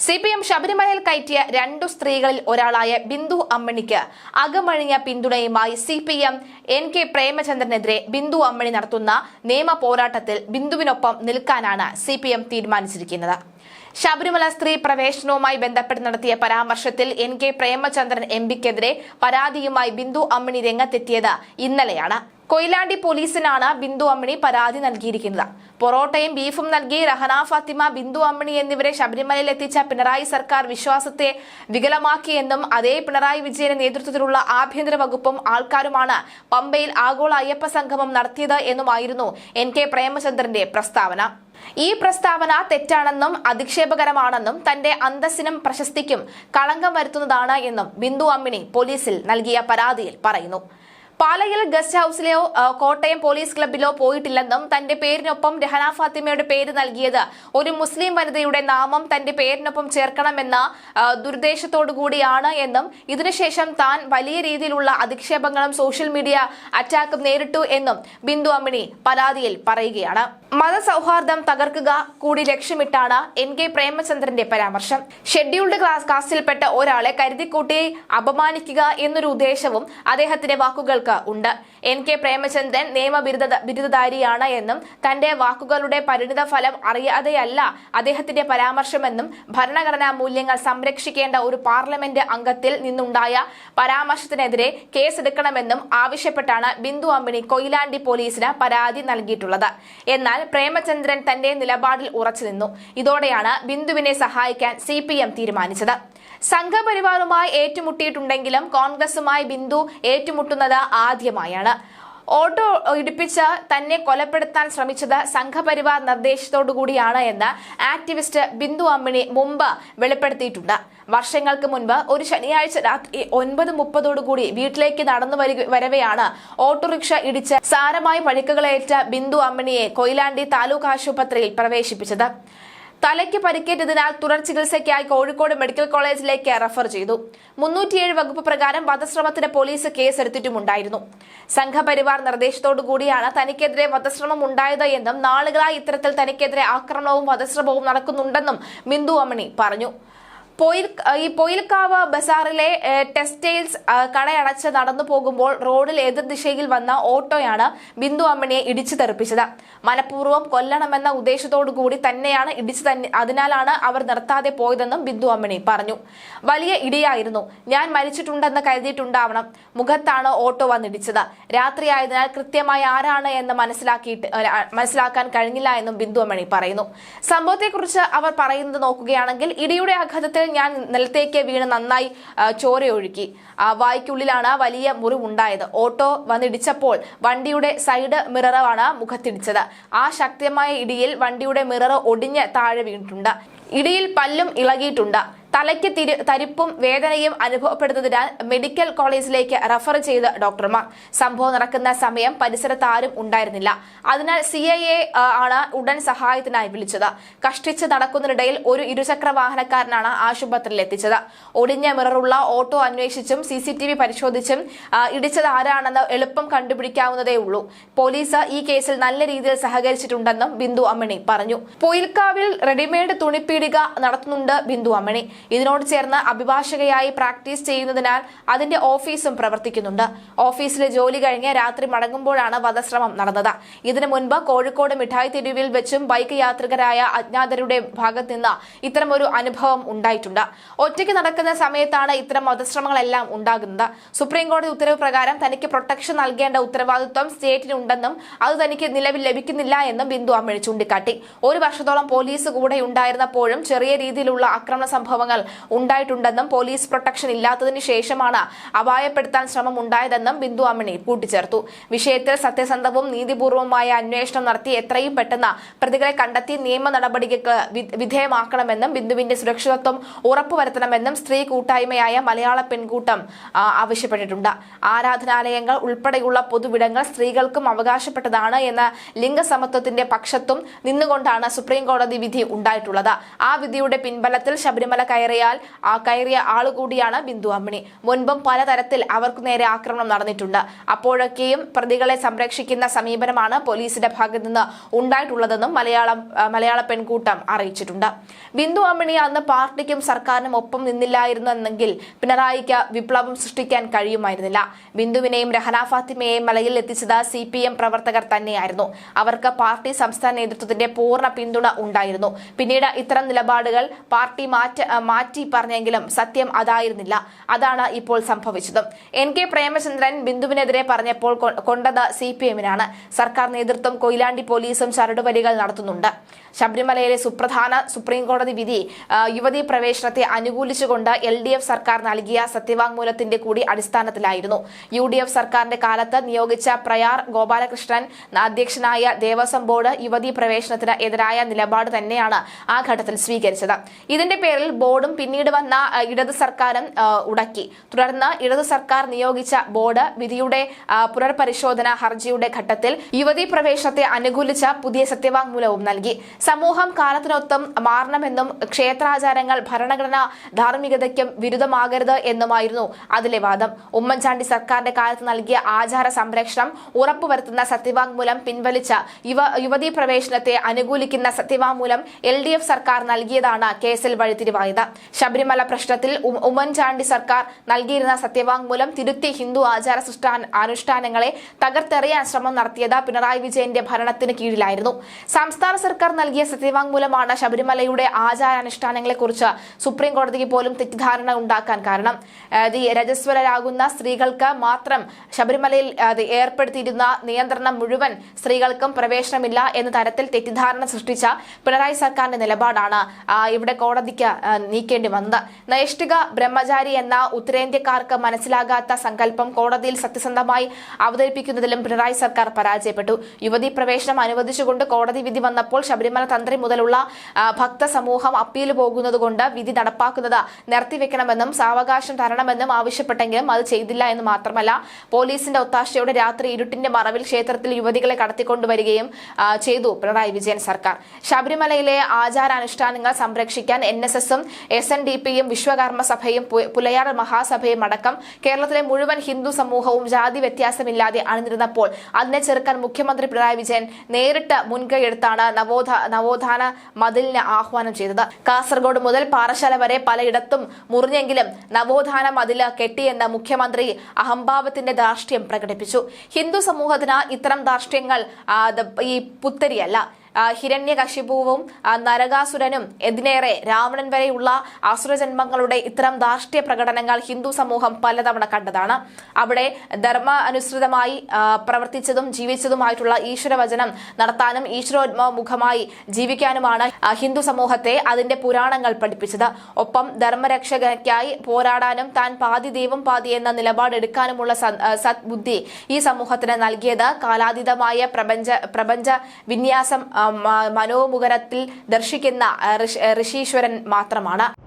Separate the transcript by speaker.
Speaker 1: C P M ശബരിമലയിൽ കയറ്റിയ രണ്ടു സ്ത്രീകളിൽ ഒരാളായ ബിന്ദു അമ്മണിക്ക് അകമഴിഞ്ഞ പിന്തുണയുമായി C P M N K പ്രേമചന്ദ്രനെതിരെ Bindu അമ്മണി നടത്തുന്ന നിയമ പോരാട്ടത്തിൽ ബിന്ദുവിനൊപ്പം നിൽക്കാനാണ് സി തീരുമാനിച്ചിരിക്കുന്നത്. ശബരിമല സ്ത്രീ പ്രവേശനവുമായി ബന്ധപ്പെട്ട് നടത്തിയ പരാമർശത്തിൽ എൻ കെ പ്രേമചന്ദ്രൻ എം പിക്കെതിരെ പരാതിയുമായി ബിന്ദു അമ്മിണി രംഗത്തെത്തിയത് ഇന്നലെയാണ്. കൊയിലാണ്ടി പോലീസിനാണ് ബിന്ദു അമ്മിണി പരാതി നൽകിയിരിക്കുന്നത്. പൊറോട്ടയും ബീഫും നൽകി റഹന ഫാത്തിമ ബിന്ദു അമ്മിണി എന്നിവരെ ശബരിമലയിൽ എത്തിച്ച പിണറായി സർക്കാർ വിശ്വാസത്തെ വികലമാക്കിയെന്നും അതേ പിണറായി വിജയന്റെ നേതൃത്വത്തിലുള്ള ആഭ്യന്തര വകുപ്പും ആൾക്കാരുമാണ് പമ്പയിൽ ആഗോള അയ്യപ്പ സംഗമം നടത്തിയത് എന്നുമായിരുന്നു എൻ കെ പ്രേമചന്ദ്രന്റെ പ്രസ്താവന. ഈ പ്രസ്താവന തെറ്റാണെന്നും അധിക്ഷേപകരമാണെന്നും തന്റെ അന്തസ്സിനും പ്രശസ്തിക്കും കളങ്കം വരുത്തുന്നതാണ് എന്നും ബിന്ദു അമ്മിണി പോലീസിൽ നൽകിയ പരാതിയിൽ പറയുന്നു പാലയിൽ ഗസ്റ്റ് ഹൌസിലെയോ കോട്ടയം പോലീസ് ക്ലബിലോ പോയിട്ടില്ലെന്നും തന്റെ പേരിനൊപ്പം രഹന ഫാത്തിമയുടെ പേര് നൽകിയത്. ഒരു മുസ്ലിം വനിതയുടെ നാമം തന്റെ പേരിനൊപ്പം ചേർക്കണമെന്ന ദുരുദ്ദേശത്തോടുകൂടിയാണ് എന്നും ഇതിനുശേഷം താൻ വലിയ രീതിയിലുള്ള അധിക്ഷേപങ്ങളും സോഷ്യൽ മീഡിയ അറ്റാക്കും നേരിട്ടു എന്നും ബിന്ദു അമ്മിണി പരാതിയിൽ പറയുകയാണ്. മതസൗഹാർദ്ദം തകർക്കുക കൂടി ലക്ഷ്യമിട്ടാണ് എൻ കെ പ്രേമചന്ദ്രന്റെ പരാമർശം. ഷെഡ്യൂൾഡ് ക്ലാസ് കാസ്റ്റിൽപ്പെട്ട ഒരാളെ കരുതിക്കൂട്ടി അപമാനിക്കുക എന്നൊരു ഉദ്ദേശവും അദ്ദേഹത്തിന്റെ വാക്കുകൾക്ക് ഉണ്ട്. എൻ കെ പ്രേമചന്ദ്രൻ നിയമ ബിരുദ ബിരുദധാരിയാണ് എന്നും തന്റെ വാക്കുകളുടെ പരിണിത ഫലം അറിയാതെയല്ല അദ്ദേഹത്തിന്റെ പരാമർശമെന്നും ഭരണഘടനാ മൂല്യങ്ങൾ സംരക്ഷിക്കേണ്ട ഒരു പാർലമെന്റ് അംഗത്തിൽ നിന്നുണ്ടായ പരാമർശത്തിനെതിരെ കേസെടുക്കണമെന്നും ആവശ്യപ്പെട്ടാണ് ബിന്ദു അമ്പിണി കൊയിലാണ്ടി പോലീസിന് പരാതി നൽകിയിട്ടുള്ളത്. എന്നാൽ പ്രേമചന്ദ്രൻ തന്റെ നിലപാടിൽ ഉറച്ചു നിന്നു ഇതോടെയാണ് ബിന്ദുവിനെ സഹായിക്കാൻ സി തീരുമാനിച്ചത്. സംഘപരിവാറുമായി ഏറ്റുമുട്ടിയിട്ടുണ്ടെങ്കിലും കോൺഗ്രസുമായി ബിന്ദു ഏറ്റുമുട്ടുന്നത് ആദ്യമായാണ്. ഓട്ടോ ഇടിപ്പിച്ച് തന്നെ കൊലപ്പെടുത്താൻ ശ്രമിച്ചത് സംഘപരിവാർ നിർദ്ദേശത്തോടുകൂടിയാണ് എന്ന് ആക്ടിവിസ്റ്റ് ബിന്ദു അമ്മിണി മുമ്പ് വെളിപ്പെടുത്തിയിട്ടുണ്ട്. വർഷങ്ങൾക്ക് മുൻപ് ഒരു ശനിയാഴ്ച രാത്രി ഒൻപത് മുപ്പതോടുകൂടി വീട്ടിലേക്ക് നടന്നു വരിക വരവെയാണ് ഓട്ടോറിക്ഷ ഇടിച്ച് സാരമായി പരിക്കുകളേറ്റ ബിന്ദു അമ്മിണിയെ കൊയിലാണ്ടി താലൂക്ക് ആശുപത്രിയിൽ പ്രവേശിപ്പിച്ചത്. തലയ്ക്ക് പരിക്കേറ്റതിനാൽ തുടർ ചികിത്സയ്ക്കായി കോഴിക്കോട് മെഡിക്കൽ കോളേജിലേക്ക് റഫർ ചെയ്തു. മുന്നൂറ്റിയേഴ് വകുപ്പ് പ്രകാരം വധശ്രമത്തിന് പോലീസ് കേസെടുത്തിട്ടുമുണ്ടായിരുന്നു. സംഘപരിവാർ നിർദ്ദേശത്തോടു കൂടിയാണ് തനിക്കെതിരെ വധശ്രമം ഉണ്ടായത് എന്നും നാളുകളായി ഇത്തരത്തിൽ തനിക്കെതിരെ ആക്രമണവും വധശ്രമവും നടക്കുന്നുണ്ടെന്നും ബിന്ദു അമണി പറഞ്ഞു. പൊയിൽ ഈ പൊയിൽക്കാവ് ബസാറിലെ ടെക്സ്റ്റൈൽസ് കടയടച്ച് നടന്നു പോകുമ്പോൾ റോഡിൽ എതിർ ദിശയിൽ വന്ന ഓട്ടോയാണ് ബിന്ദു അമ്മിണിയെ ഇടിച്ചു തെറിപ്പിച്ചത്. മനഃപൂർവം കൊല്ലണമെന്ന ഉദ്ദേശത്തോടു കൂടി തന്നെയാണ് ഇടിച്ചു തന്നെ അതിനാലാണ് അവർ നിർത്താതെ പോയതെന്നും ബിന്ദു അമ്മിണി പറഞ്ഞു. വലിയ ഇടിയായിരുന്നു. ഞാൻ മരിച്ചിട്ടുണ്ടെന്ന് കരുതിയിട്ടുണ്ടാവണം. മുഖത്താണ് ഓട്ടോ വന്നിടിച്ചത്. രാത്രിയായതിനാൽ കൃത്യമായി ആരാണ് എന്ന് മനസ്സിലാക്കിയിട്ട് മനസ്സിലാക്കാൻ കഴിഞ്ഞില്ല എന്നും ബിന്ദു അമ്മണി പറയുന്നു. സംഭവത്തെക്കുറിച്ച് അവർ പറയുന്നത് നോക്കുകയാണെങ്കിൽ ഇടിയുടെ ആഘാതത്തിൽ ഞാൻ നിലത്തേക്ക് വീണ് നന്നായി ചോരയൊഴുക്കി ആ, വായ്ക്കുള്ളിലാണ് വലിയ മുറിവുണ്ടായത്. ഓട്ടോ വന്നിടിച്ചപ്പോൾ വണ്ടിയുടെ സൈഡ് മിററാണ് മുഖത്തിടിച്ചത്. ആ ശക്തമായ ഇടിയിൽ വണ്ടിയുടെ മിറർ ഒടിഞ്ഞ് താഴെ വീണിട്ടുണ്ട്. ഇടിയിൽ പല്ലും ഇളകിയിട്ടുണ്ട്. തലയ്ക്ക് തിരി തരിപ്പും വേദനയും അനുഭവപ്പെടുന്നതിനാൽ മെഡിക്കൽ കോളേജിലേക്ക് റഫർ ചെയ്ത് ഡോക്ടർമാർ. സംഭവം നടക്കുന്ന സമയം പരിസരത്ത് ആരും ഉണ്ടായിരുന്നില്ല. അതിനാൽ സി ആണ് ഉടൻ സഹായത്തിനായി വിളിച്ചത്. കഷ്ടിച്ച് നടക്കുന്നതിനിടയിൽ ഒരു ഇരുചക്ര വാഹനക്കാരനാണ് ആശുപത്രിയിൽ എത്തിച്ചത്. ഒടിഞ്ഞ മിററുള്ള ഓട്ടോ അന്വേഷിച്ചും സി പരിശോധിച്ചും ഇടിച്ചത് ആരാണെന്ന് എളുപ്പം കണ്ടുപിടിക്കാവുന്നതേ ഉള്ളൂ. പോലീസ് ഈ കേസിൽ നല്ല രീതിയിൽ സഹകരിച്ചിട്ടുണ്ടെന്നും ബിന്ദു അമ്മണി പറഞ്ഞു. പൊയിൽക്കാവിൽ റെഡിമെയ്ഡ് തുണിപ്പീടിക നടത്തുന്നുണ്ട് ബിന്ദു അമ്മണി. ഇതിനോട് ചേർന്ന് അഭിഭാഷകയായി പ്രാക്ടീസ് ചെയ്യുന്നതിനാൽ അതിന്റെ ഓഫീസും പ്രവർത്തിക്കുന്നുണ്ട്. ഓഫീസിലെ ജോലി കഴിഞ്ഞ് രാത്രി മടങ്ങുമ്പോഴാണ് വധശ്രമം നടന്നത്. ഇതിനു മുൻപ് കോഴിക്കോട് മിഠായി തെരുവിൽ വെച്ചും ബൈക്ക് യാത്രികരായ അജ്ഞാതരുടെ ഭാഗത്ത് നിന്ന് ഇത്തരമൊരു അനുഭവം ഉണ്ടായിട്ടുണ്ട്. ഒറ്റയ്ക്ക് നടക്കുന്ന സമയത്താണ് ഇത്തരം വധശ്രമങ്ങളെല്ലാം ഉണ്ടാകുന്നത്. സുപ്രീംകോടതി ഉത്തരവ് പ്രകാരം തനിക്ക് പ്രൊട്ടക്ഷൻ നൽകേണ്ട ഉത്തരവാദിത്വം സ്റ്റേറ്റിനുണ്ടെന്നും അത് തനിക്ക് നിലവിൽ ലഭിക്കുന്നില്ല എന്നും ബിന്ദു അമ്മിണി ചൂണ്ടിക്കാട്ടി. ഒരു വർഷത്തോളം പോലീസ് കൂടെ ഉണ്ടായിരുന്നപ്പോഴും ചെറിയ രീതിയിലുള്ള അക്രമ സംഭവങ്ങൾ ഉണ്ടായിട്ടുണ്ടെന്നും പോലീസ് പ്രൊട്ടക്ഷൻ ഇല്ലാത്തതിനു ശേഷമാണ് അപായപ്പെടുത്താൻ ശ്രമം ഉണ്ടായതെന്നും ബിന്ദു അമ്മിണി കൂട്ടിച്ചേർത്തു. വിഷയത്തിൽ സത്യസന്ധവും നീതിപൂർവമായ അന്വേഷണം നടത്തി എത്രയും പെട്ടെന്ന് പ്രതികളെ കണ്ടെത്തി നിയമ നടപടികൾക്ക് വിധേയമാക്കണമെന്നും ബിന്ദുവിന്റെ സുരക്ഷിതത്വം ഉറപ്പുവരുത്തണമെന്നും സ്ത്രീ കൂട്ടായ്മയായ മലയാള പെൺകൂട്ടം ആവശ്യപ്പെട്ടിട്ടുണ്ട്. ആരാധനാലയങ്ങൾ ഉൾപ്പെടെയുള്ള പൊതുവിടങ്ങൾ സ്ത്രീകൾക്കും അവകാശപ്പെട്ടതാണ് എന്ന ലിംഗസമത്വത്തിന്റെ പക്ഷത്തും നിന്നുകൊണ്ടാണ് സുപ്രീം കോടതി വിധി ഉണ്ടായിട്ടുള്ളത്. ആ വിധിയുടെ പിൻബലത്തിൽ ശബരിമല കയറി കയറിയാൽ ആ കയറിയ ആളുകൂടിയാണ് ബിന്ദു അമ്മിണി. മുൻപും പലതരത്തിൽ അവർക്ക് നേരെ ആക്രമണം നടന്നിട്ടുണ്ട്. അപ്പോഴൊക്കെയും പ്രതികളെ സംരക്ഷിക്കുന്ന സമീപനമാണ് പോലീസിന്റെ ഭാഗത്തു നിന്ന് ഉണ്ടായിട്ടുള്ളതെന്നും മലയാളം മലയാള പെൺകൂട്ടം അറിയിച്ചിട്ടുണ്ട്. ബിന്ദു അമ്മിണി അന്ന് പാർട്ടിക്കും സർക്കാരിനും ഒപ്പം നിന്നില്ലായിരുന്നു എന്നെങ്കിൽ പിണറായിക്ക് വിപ്ലവം സൃഷ്ടിക്കാൻ കഴിയുമായിരുന്നില്ല. ബിന്ദുവിനെയും രഹന ഫാത്തിമയെയും മലയിൽ എത്തിച്ചത് സി പി എം പ്രവർത്തകർ തന്നെയായിരുന്നു. അവർക്ക് പാർട്ടി സംസ്ഥാന നേതൃത്വത്തിന്റെ പൂർണ പിന്തുണ ഉണ്ടായിരുന്നു. പിന്നീട് ഇത്തരം നിലപാടുകൾ പാർട്ടി മാറ്റ മാറ്റി പറഞ്ഞെങ്കിലും സത്യം അതായിരുന്നില്ല. അതാണ് ഇപ്പോൾ സംഭവിച്ചത്. എൻ കെ പ്രേമചന്ദ്രൻ ബിന്ദുവിനെതിരെ പറഞ്ഞപ്പോൾ കൊണ്ടത് സി പി എമ്മിനാണ്. സർക്കാർ നേതൃത്വം കൊയിലാണ്ടി പോലീസും ചരടുവലികൾ നടത്തുന്നുണ്ട്. ശബരിമലയിലെ സുപ്രധാന സുപ്രീം കോടതി വിധി യുവതി പ്രവേശനത്തെ അനുകൂലിച്ചുകൊണ്ട് എൽ ഡി എഫ് സർക്കാർ നൽകിയ സത്യവാങ്മൂലത്തിന്റെ കൂടി അടിസ്ഥാനത്തിലായിരുന്നു. യു ഡി എഫ് സർക്കാരിന്റെ കാലത്ത് നിയോഗിച്ച പ്രയാർ ഗോപാലകൃഷ്ണൻ അധ്യക്ഷനായ ദേവസ്വം ബോർഡ് യുവതി പ്രവേശനത്തിന് എതിരായ നിലപാട് തന്നെയാണ് ആ ഘട്ടത്തിൽ സ്വീകരിച്ചത്. ഇതിന്റെ പേരിൽ ബോർഡും പിന്നീട് വന്ന ഇടതു സർക്കാരും ഉടക്കി. തുടർന്ന് ഇടത് സർക്കാർ നിയോഗിച്ച ബോർഡ് വിധിയുടെ പുനർപരിശോധന ഹർജിയുടെ ഘട്ടത്തിൽ യുവതി പ്രവേശനത്തെ അനുകൂലിച്ച പുതിയ സത്യവാങ്മൂലവും നൽകി. സമൂഹം കാലത്തിനൊത്തും മാറണമെന്നും ക്ഷേത്രാചാരങ്ങൾ ഭരണഘടന ധാർമ്മികതയ്ക്കും വിരുദ്ധമാകരുത് എന്നുമായിരുന്നു അതിലെ വാദം. ഉമ്മൻചാണ്ടി സർക്കാരിന്റെ കാലത്ത് നൽകിയ ആചാര സംരക്ഷണം ഉറപ്പുവരുത്തുന്ന സത്യവാങ്മൂലം പിൻവലിച്ച യുവ യുവതീ പ്രവേശനത്തെ അനുകൂലിക്കുന്ന സത്യവാങ്മൂലം എൽ ഡി എഫ് സർക്കാർ നൽകിയതാണ് കേസിൽ വഴിത്തിരിവായത്. ശബരിമല പ്രശ്നത്തിൽ ഉമ്മൻചാണ്ടി സർക്കാർ നൽകിയിരുന്ന സത്യവാങ്മൂലം തിരുത്തി ഹിന്ദു ആചാര അനുഷ്ഠാനങ്ങളെ തകർത്തെറിയാൻ ശ്രമം നടത്തിയത് പിണറായി വിജയന്റെ ഭരണത്തിന് കീഴിലായിരുന്നു. സംസ്ഥാന സർക്കാർ സത്യവാങ്മൂലമാണ് ശബരിമലയുടെ ആചാരാനുഷ്ഠാനങ്ങളെക്കുറിച്ച് സുപ്രീം കോടതിക്ക് പോലും തെറ്റിദ്ധാരണ ഉണ്ടാക്കാൻ കാരണം. രജസ്വരരാകുന്ന സ്ത്രീകൾക്ക് മാത്രം ശബരിമലയിൽ ഏർപ്പെടുത്തിയിരുന്ന നിയന്ത്രണം മുഴുവൻ സ്ത്രീകൾക്കും പ്രവേശനമില്ല എന്ന തരത്തിൽ തെറ്റിദ്ധാരണ സൃഷ്ടിച്ച പിണറായി സർക്കാരിന്റെ നിലപാടാണ് ഇവിടെ കോടതിക്ക് നീക്കേണ്ടി വന്നത്. നൈഷ്ഠിക ബ്രഹ്മചാരി എന്ന ഉത്തരേന്ത്യക്കാർക്ക് മനസ്സിലാകാത്ത സങ്കല്പം കോടതിയിൽ സത്യസന്ധമായി അവതരിപ്പിക്കുന്നതിലും പിണറായി സർക്കാർ പരാജയപ്പെട്ടു. യുവതി പ്രവേശനം അനുവദിച്ചുകൊണ്ട് കോടതി വിധി വന്നപ്പോൾ ശബരിമല തന്ത്രി മുതലുള്ള ഭക്ത സമൂഹം അപ്പീൽ പോകുന്നതുകൊണ്ട് വിധി നടപ്പാക്കുന്നത് നിർത്തിവെക്കണമെന്നും സാവകാശം തരണമെന്നും ആവശ്യപ്പെട്ടെങ്കിലും അത് ചെയ്തില്ല എന്ന് മാത്രമല്ല പോലീസിന്റെ ഒത്താശയോടെ രാത്രി ഇരുട്ടിന്റെ മറവിൽ ക്ഷേത്രത്തിൽ യുവതികളെ കടത്തിക്കൊണ്ടുവരികയും ചെയ്തു പിണറായി വിജയൻ സർക്കാർ. ശബരിമലയിലെ ആചാരാനുഷ്ഠാനങ്ങൾ സംരക്ഷിക്കാൻ എൻ എസ് എസും എസ് എൻ ഡി പിയും വിശ്വകർമ്മ സഭയും പുലയാർ മഹാസഭയും അടക്കം കേരളത്തിലെ മുഴുവൻ ഹിന്ദു സമൂഹവും ജാതി വ്യത്യാസമില്ലാതെ അണിനിരുന്നപ്പോൾ അതിനെ ചെറുക്കാൻ മുഖ്യമന്ത്രി പിണറായി വിജയൻ നേരിട്ട് മുൻകൈയെടുത്താണ് നവോധ നവോത്ഥാന മതിലിന് ആഹ്വാനം ചെയ്തത്. കാസർഗോഡ് മുതൽ പാറശാല വരെ പലയിടത്തും മുറിഞ്ഞെങ്കിലും നവോത്ഥാന മതിൽ കെട്ടിയെന്ന് മുഖ്യമന്ത്രി അഹംഭാവത്തിന്റെ ധാർഷ്ട്യം പ്രകടിപ്പിച്ചു. ഹിന്ദു സമൂഹത്തിന് ഇത്തരം ധാർഷ്ട്യങ്ങൾ ഈ പുത്തരിയല്ല. ഹിരണ്യകശിപുവും നരകാസുരനും എന്തിനേറെ രാവണൻ വരെയുള്ള അസുരജന്മങ്ങളുടെ ഇത്തരം ധാർഷ്ട്യ പ്രകടനങ്ങൾ ഹിന്ദു സമൂഹം പലതവണ കണ്ടതാണ്. അവിടെ ധർമ്മ അനുസൃതമായി പ്രവർത്തിച്ചതും ജീവിച്ചതുമായിട്ടുള്ള ഈശ്വരവചനം നടത്താനും ഈശ്വരോത്മുഖമായി ജീവിക്കാനുമാണ് ഹിന്ദു സമൂഹത്തെ അതിന്റെ പുരാണങ്ങൾ പഠിപ്പിച്ചത്. ഒപ്പം ധർമ്മരക്ഷകയ്ക്കായി പോരാടാനും താൻ പാതി ദൈവം പാതി എന്ന നിലപാടെടുക്കാനുമുള്ള സദ്ബുദ്ധി ഈ സമൂഹത്തിന് നൽകിയത് കാലാതീതമായ പ്രപഞ്ച പ്രപഞ്ച വിന്യാസം മനോമുഖരത്തിൽ ദർശിക്കുന്ന ഋഷീശ്വരൻ മാത്രമാണ്.